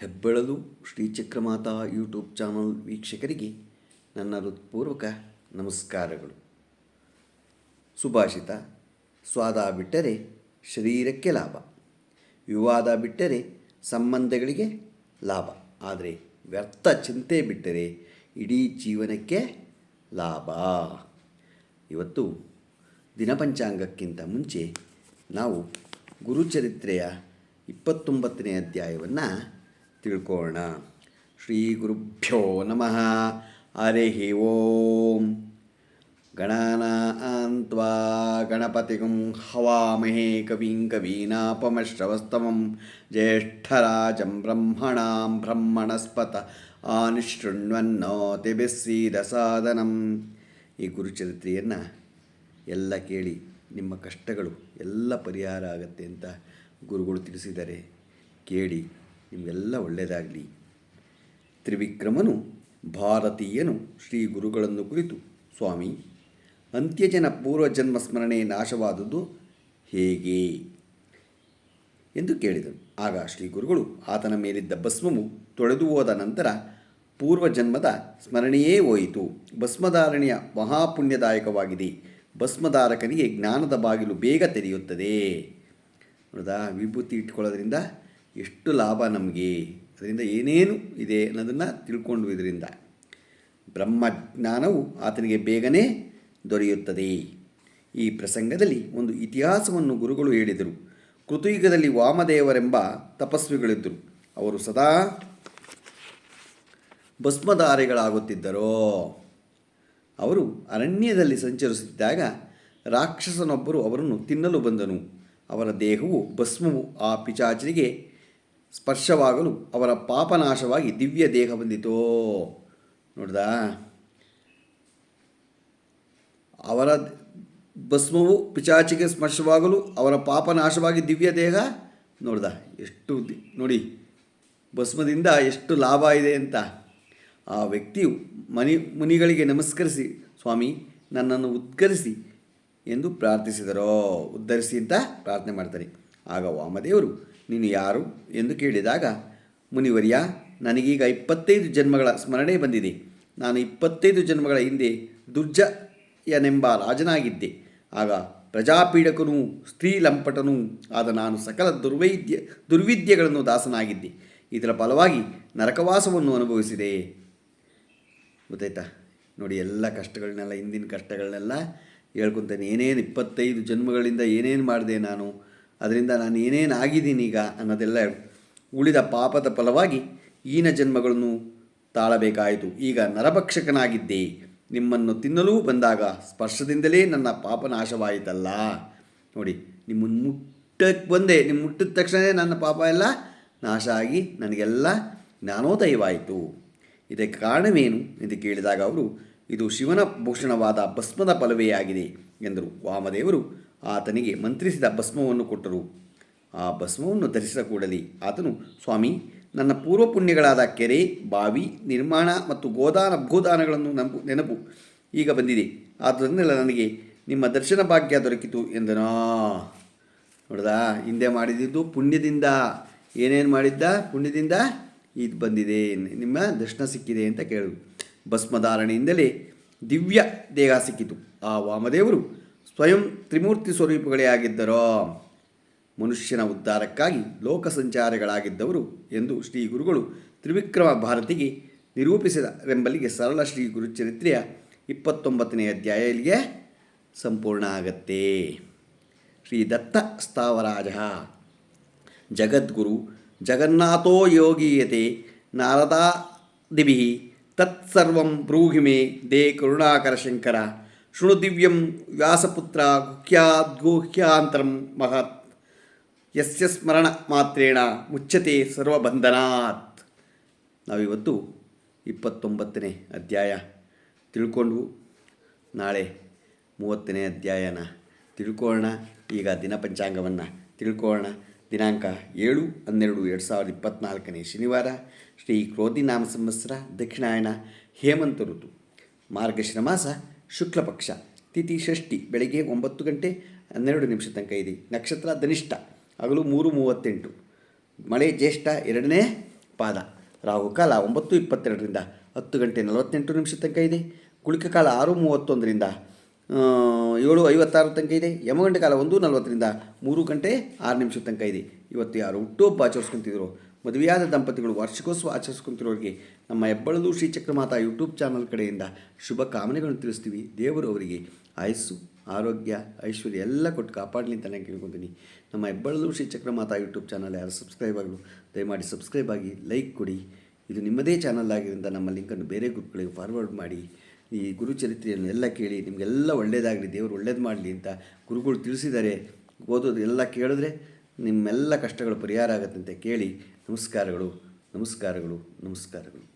ಹೆಬ್ಬೆಳಲು Shri Chakramata YouTube channel ವೀಕ್ಷಕರಿಗೆ ನನ್ನ ಹೃತ್ಪೂರ್ವಕ ನಮಸ್ಕಾರಗಳು. ಸುಭಾಷಿತ, ಸ್ವಾದ ಬಿಟ್ಟರೆ ಶರೀರಕ್ಕೆ ಲಾಭ, ವಿವಾದ ಬಿಟ್ಟರೆ ಸಂಬಂಧಗಳಿಗೆ ಲಾಭ. ಆದರೆ ವ್ಯರ್ಥ ಚಿಂತೆ ಬಿಟ್ಟರೆ ಇಡೀ ಜೀವನಕ್ಕೆ ಲಾಭ. ಇವತ್ತು ದಿನಪಂಚಾಂಗಕ್ಕಿಂತ ಮುಂಚೆ ನಾವು ಗುರುಚರಿತ್ರೆಯ ಇಪ್ಪತ್ತೊಂಬತ್ತನೇ ಅಧ್ಯಾಯವನ್ನು ತಿಳ್ಕೊಳ್ಳೋಣ ಶ್ರೀ ಗುರುಭ್ಯೋ ನಮಃ. ಹರಿ ಓಂ. ಗಣಾನಾನ್ತ್ವಾ ಗಣಪತಿಗುಂ ಹವಾಮಹೇ ಕವಿಂ ಕವೀನಾಪಮಶ್ರವಸ್ತಮಂ ಜ್ಯೇಷ್ಠರಾಜಂ ಬ್ರಹ್ಮಣಾಂ ಬ್ರಹ್ಮಣಸ್ಪತ ಆನಿಶೃಣ್ವನ್ನೋತಿಭಿಸ್ಸೀದಸಾದನಂ ಈ ಗುರುಚರಿತ್ರೆಯನ್ನು ಎಲ್ಲ ಕೇಳಿ ನಿಮ್ಮ ಕಷ್ಟಗಳು ಎಲ್ಲ ಪರಿಹಾರ ಆಗತ್ತೆ ಅಂತ ಗುರುಗಳು ತಿಳಿಸಿದರೆ ಕೇಳಿ. ನಿಮಗೆಲ್ಲ ಒಳ್ಳೆಯದಾಗಲಿ ತ್ರಿವಿಕ್ರಮನು ಭಾರತೀಯನು ಶ್ರೀ ಗುರುಗಳನ್ನು ಕುರಿತು, ಸ್ವಾಮಿ, ಅಂತ್ಯಜನ ಪೂರ್ವಜನ್ಮ ಸ್ಮರಣೆ ನಾಶವಾದುದು ಹೇಗೆ? ಎಂದು ಕೇಳಿದನು. ಆಗ ಶ್ರೀ ಗುರುಗಳು ಆತನ ಮೇಲಿದ್ದ ಭಸ್ಮವು ತೊಳೆದು ಹೋದ ನಂತರ ಪೂರ್ವಜನ್ಮದ ಸ್ಮರಣೆಯೇ ಹೋಯಿತು. ಭಸ್ಮಧಾರಣೆಯ ಮಹಾಪುಣ್ಯದಾಯಕವಾಗಿದೆ. ಭಸ್ಮಧಾರಕನಿಗೆ ಜ್ಞಾನದ ಬಾಗಿಲು ಬೇಗ ತೆರೆಯುತ್ತದೆ. ನೋಡ್ದಾ ವಿಭೂತಿ ಇಟ್ಕೊಳ್ಳೋದ್ರಿಂದ ಎಷ್ಟು ಲಾಭ ನಮಗೆ? ಅದರಿಂದ ಏನೇನು ಇದೆ ಅನ್ನೋದನ್ನು ತಿಳ್ಕೊಂಡು ಇದರಿಂದ ಬ್ರಹ್ಮಜ್ಞಾನವು ಆತನಿಗೆ ಬೇಗನೆ ದೊರೆಯುತ್ತದೆ. ಈ ಪ್ರಸಂಗದಲ್ಲಿ ಒಂದು ಇತಿಹಾಸವನ್ನು ಗುರುಗಳು ಹೇಳಿದರು. ಕೃತಯುಗದಲ್ಲಿ ವಾಮದೇವರೆಂಬ ತಪಸ್ವಿಗಳಿದ್ದರು. ಅವರು ಸದಾ ಭಸ್ಮಧಾರಿಗಳಾಗುತ್ತಿದ್ದರೋ? ಅವರು ಅರಣ್ಯದಲ್ಲಿ ಸಂಚರಿಸುತ್ತಿದ್ದಾಗ ರಾಕ್ಷಸನೊಬ್ಬರು ಅವರನ್ನು ತಿನ್ನಲು ಬಂದನು. ಅವರ ದೇಹವು ಭಸ್ಮವು ಆ ಪಿಚಾಚರಿಗೆ ಸ್ಪರ್ಶವಾಗಲು ಅವರ ಪಾಪನಾಶವಾಗಿ ದಿವ್ಯ ದೇಹ ಬಂದಿತೋ. ನೋಡ್ದಾ? ಅವರ ಭಸ್ಮವು ಪಿಚಾಚಿಗೆ ಸ್ಪರ್ಶವಾಗಲು ಅವರ ಪಾಪನಾಶವಾಗಿ ದಿವ್ಯ ದೇಹ? ನೋಡ್ದ? ಎಷ್ಟು ನೋಡಿ, ಭಸ್ಮದಿಂದ ಎಷ್ಟು ಲಾಭ ಇದೆ ಅಂತ. ಆ ವ್ಯಕ್ತಿಯು ಮನಿ, ಮುನಿಗಳಿಗೆ ನಮಸ್ಕರಿಸಿ, ಸ್ವಾಮಿ, ನನ್ನನ್ನು ಉದ್ಧರಿಸಿ ಎಂದು ಪ್ರಾರ್ಥಿಸಿದರೋ? ಉದ್ಧರಿಸಿ ಅಂತ ಪ್ರಾರ್ಥನೆ ಮಾಡ್ತಾರೆ. ಆಗ ವಾಮದೇವರು ನೀನು ಯಾರು ಎಂದು ಕೇಳಿದಾಗ, ಮುನಿವರ್ಯ, ನನಗೀಗ ಇಪ್ಪತ್ತೈದು ಜನ್ಮಗಳ ಸ್ಮರಣೆ ಬಂದಿದೆ. ನಾನು ಇಪ್ಪತ್ತೈದು ಜನ್ಮಗಳ ಹಿಂದೆ ದುರ್ಜಯನೆಂಬ ರಾಜನಾಗಿದ್ದೆ. ಆಗ ಪ್ರಜಾಪೀಡಕನೂ ಸ್ತ್ರೀ ಲಂಪಟನೂ ಆದ ನಾನು ಸಕಲ ದುರ್ವೈದ್ಯ, ದುರ್ವಿದ್ಯೆಗಳನ್ನು ದಾಸನಾಗಿದ್ದೆ. ಇದರ ಫಲವಾಗಿ ನರಕವಾಸವನ್ನು ಅನುಭವಿಸಿದೆ. ಗೊತ್ತಾಯ್ತಾ? ನೋಡಿ, ಎಲ್ಲ ಕಷ್ಟಗಳನ್ನೆಲ್ಲ, ಹಿಂದಿನ ಕಷ್ಟಗಳನ್ನೆಲ್ಲ ಹೇಳ್ಕೊತಾನೆ, ಏನೇನು ಇಪ್ಪತ್ತೈದು ಜನ್ಮಗಳಿಂದ ಏನೇನು ಮಾಡಿದೆ ನಾನು? ಅದರಿಂದ ನಾನು ಏನೇನು ಈಗ ಅನ್ನೋದೆಲ್ಲ ಉಳಿದ ಪಾಪದ ಫಲವಾಗಿ ಈನ ಜನ್ಮಗಳನ್ನು ತಾಳಬೇಕಾಯಿತು. ಈಗ ನರಭಕ್ಷಕನಾಗಿದ್ದೆ. ನಿಮ್ಮನ್ನು ತಿನ್ನಲೂ ಬಂದಾಗ ಸ್ಪರ್ಶದಿಂದಲೇ ನನ್ನ ಪಾಪ ನಾಶವಾಯಿತಲ್ಲ. ನೋಡಿ ನಿಮ್ಮನ್ನು ಮುಟ್ಟಕ್ಕೆ ಬಂದೆ. ನಿಮ್ಮ ಮುಟ್ಟಿದ ತಕ್ಷಣ ನನ್ನ ಪಾಪ ಎಲ್ಲ ನಾಶ ಆಗಿ ನನಗೆಲ್ಲ ಜ್ಞಾನೋದಯವಾಯಿತು. ಇದಕ್ಕೆ ಕಾರಣವೇನು ಎಂದು ಕೇಳಿದಾಗ ಅವರು, ಇದು ಶಿವನ ಭೂಷಣವಾದ ಭಸ್ಮದ ಫಲವೇ ಆಗಿದೆ ಎಂದರು. ವಾಮದೇವರು ಆತನಿಗೆ ಮಂತ್ರಿಸಿದ ಭಸ್ಮವನ್ನು ಕೊಟ್ಟರು. ಆ ಭಸ್ಮವನ್ನು ಧರಿಸಿದ ಕೂಡಲೇ ಆತನು, ಸ್ವಾಮಿ, ನನ್ನ ಪೂರ್ವ ಪುಣ್ಯಗಳಾದ ಕೆರೆ, ಬಾವಿ, ನಿರ್ಮಾಣ ಮತ್ತು ಗೋದಾನ ಭೂದಾನಗಳನ್ನು ನಂಬು, ನೆನಪು. ಈಗ ಬಂದಿದೆ. ಆದ್ದರಿಂದಲ್ಲ ನನಗೆ ನಿಮ್ಮ ದರ್ಶನ ಭಾಗ್ಯ ದೊರಕಿತು ಎಂದನೋ? ನೋಡ್ದಾ, ಹಿಂದೆ ಮಾಡಿದ್ದು ಪುಣ್ಯದಿಂದ. ಏನೇನು ಮಾಡಿದ್ದ? ಪುಣ್ಯದಿಂದ ಇದು ಬಂದಿದೆ ನಿಮ್ಮ ದರ್ಶನ ಸಿಕ್ಕಿದೆ ಅಂತ ಕೇಳಿದ್ರು ಭಸ್ಮಧಾರಣೆಯಿಂದಲೇ ದಿವ್ಯ ದೇಹ ಸಿಕ್ಕಿತು. ಆ ವಾಮದೇವರು ಸ್ವಯಂ ತ್ರಿಮೂರ್ತಿ ಸ್ವರೂಪಗಳೇ ಆಗಿದ್ದರೋ ಮನುಷ್ಯನ ಉದ್ಧಾರಕ್ಕಾಗಿ ಲೋಕ ಸಂಚಾರಗಳಾಗಿದ್ದವರು ಎಂದು ಶ್ರೀ ಗುರುಗಳು ತ್ರಿವಿಕ್ರಮ ಭಾರತಿಗೆ ನಿರೂಪಿಸಿದರೆಂಬಲ್ಲಿಗೆ ಸರಳ ಶ್ರೀ ಗುರುಚರಿತ್ರೆಯ ಇಪ್ಪತ್ತೊಂಬತ್ತನೇ ಅಧ್ಯಾಯ ಇಲ್ಲಿಗೆ ಸಂಪೂರ್ಣ ಆಗತ್ತೆ. ಶ್ರೀ ದತ್ತ ಸ್ಥಾವರಾಜ. ಜಗದ್ಗುರು ಜಗನ್ನಾಥೋ ಯೋಗೀಯತೆ ನಾರದಾದಿಭಿ ತತ್ಸರ್ವಂ ಬ್ರೂಹಿ ದೇ ಕರುಣಾಕರ ಶಂಕರ. ಶೃಣು ದಿವ್ಯಂ ವ್ಯಾಸಪುತ್ರ ಗುಹ್ಯಾದ್ಗುಹ್ಯಾಂತರಂ ಮಹತ್. ಯಸ್ಯ ಸ್ಮರಣ ಮಾತ್ರೇಣ ಮುಚ್ಚತೆ ಸರ್ವಬಂಧನಾತ್. ನಾವಿವತ್ತು ಇಪ್ಪತ್ತೊಂಬತ್ತನೇ ಅಧ್ಯಾಯ. ತಿಳ್ಕೊಂಡ್ವು ನಾಳೆ ಮೂವತ್ತನೇ ಅಧ್ಯಾಯನ ತಿಳ್ಕೊಳ್ಳೋಣ. ಈಗ ದಿನಪಂಚಾಂಗವನ್ನು ತಿಳ್ಕೊಳ್ಳೋಣ. ದಿನಾಂಕ ಏಳು ಹನ್ನೆರಡು ಎರಡು ಸಾವಿರದ ಇಪ್ಪತ್ತ್ನಾಲ್ಕನೇ ಶನಿವಾರ. ಶ್ರೀ ಕ್ರೋಧಿನಾಮ ಸಂವತ್ಸರ ದಕ್ಷಿಣಾಯಣ ಹೇಮಂತ ಋತು. ಮಾರ್ಗಶಿರ ಮಾಸ ಶುಕ್ಲ ಪಕ್ಷ ತಿಥಿ ಷಷ್ಠಿ, ಬೆಳಗ್ಗೆ ಒಂಬತ್ತು ಗಂಟೆ ಹನ್ನೆರಡು ನಿಮಿಷ ತನಕ ಇದೆ. ನಕ್ಷತ್ರ ಧನಿಷ್ಠ, ಹಗಲು ಮೂರು ಮೂವತ್ತೆಂಟು. ಮಳೆ ಜ್ಯೇಷ್ಠ ಎರಡನೇ ಪಾದ. ರಾಹುಕಾಲ ಒಂಬತ್ತು ಇಪ್ಪತ್ತೆರಡರಿಂದ ಹತ್ತು ಗಂಟೆ ನಲವತ್ತೆಂಟು ನಿಮಿಷ ತನಕ ಇದೆ. ಕುಳಿಕ ಕಾಲ ಆರು ಮೂವತ್ತೊಂದರಿಂದ ಏಳು ಐವತ್ತಾರು ತನಕ ಇದೆ. ಯಮಗಂಟೆ ಕಾಲ ಒಂದು ನಲವತ್ತರಿಂದ ಮೂರು ಗಂಟೆ ಆರು ನಿಮಿಷ ತನಕ ಇದೆ. ಇವತ್ತು ಯಾರು ಹುಟ್ಟುಹಬ್ಬ ಆಚರಿಸ್ಕೊಂತಿದ್ರು? ಮದುವೆಯಾದ ದಂಪತಿಗಳು ವಾರ್ಷಿಕೋತ್ಸವ ಆಚರಿಸ್ಕೊಂತಿರೋರಿಗೆ ನಮ್ಮ ಹೆಬ್ಬಳಲು ಶ್ರೀಚಕ್ರಮಾತಾ ಯೂಟ್ಯೂಬ್ ಚಾನಲ್ ಕಡೆಯಿಂದ ಶುಭ ಕಾಮನೆಗಳನ್ನು ತಿಳಿಸ್ತೀವಿ. ದೇವರು ಅವರಿಗೆ ಆಯಸ್ಸು, ಆರೋಗ್ಯ, ಐಶ್ವರ್ಯ ಎಲ್ಲ ಕೊಟ್ಟು ಕಾಪಾಡಲಿ ಅಂತ ನಾನು ಕೇಳ್ಕೊತೀನಿ. ನಮ್ಮ ಹೆಬ್ಬಳಲು ಶ್ರೀಚಕ್ರಮಾತಾ ಯೂಟ್ಯೂಬ್ ಚಾನಲ್ ಯಾರು ಸಬ್ಸ್ಕ್ರೈಬ್ ಆಗಲು ದಯಮಾಡಿ ಸಬ್ಸ್ಕ್ರೈಬ್ ಆಗಿ ಲೈಕ್ ಕೊಡಿ. ಇದು ನಿಮ್ಮದೇ ಚಾನಲ್ ಆಗಿದ್ದರಿಂದ ನಮ್ಮ ಲಿಂಕನ್ನು ಬೇರೆ ಗ್ರೂಪ್ಗಳಿಗೆ ಫಾರ್ವರ್ಡ್ ಮಾಡಿ. ಈ ಗುರುಚರಿತ್ರೆಯನ್ನು ಎಲ್ಲ ಕೇಳಿ ನಿಮಗೆಲ್ಲ ಒಳ್ಳೆಯದಾಗಲಿ ದೇವರು ಒಳ್ಳೇದು ಮಾಡಲಿ ಅಂತ ಗುರುಗಳು ತಿಳಿಸಿದ್ದಾರೆ. ಓದೋದು ಎಲ್ಲ ಕೇಳಿದ್ರೆ ನಿಮ್ಮೆಲ್ಲ ಕಷ್ಟಗಳು ಪರಿಹಾರ ಆಗುತ್ತಂತೆ ಕೇಳಿ ನಮಸ್ಕಾರಗಳು ನಮಸ್ಕಾರಗಳು ನಮಸ್ಕಾರಗಳು.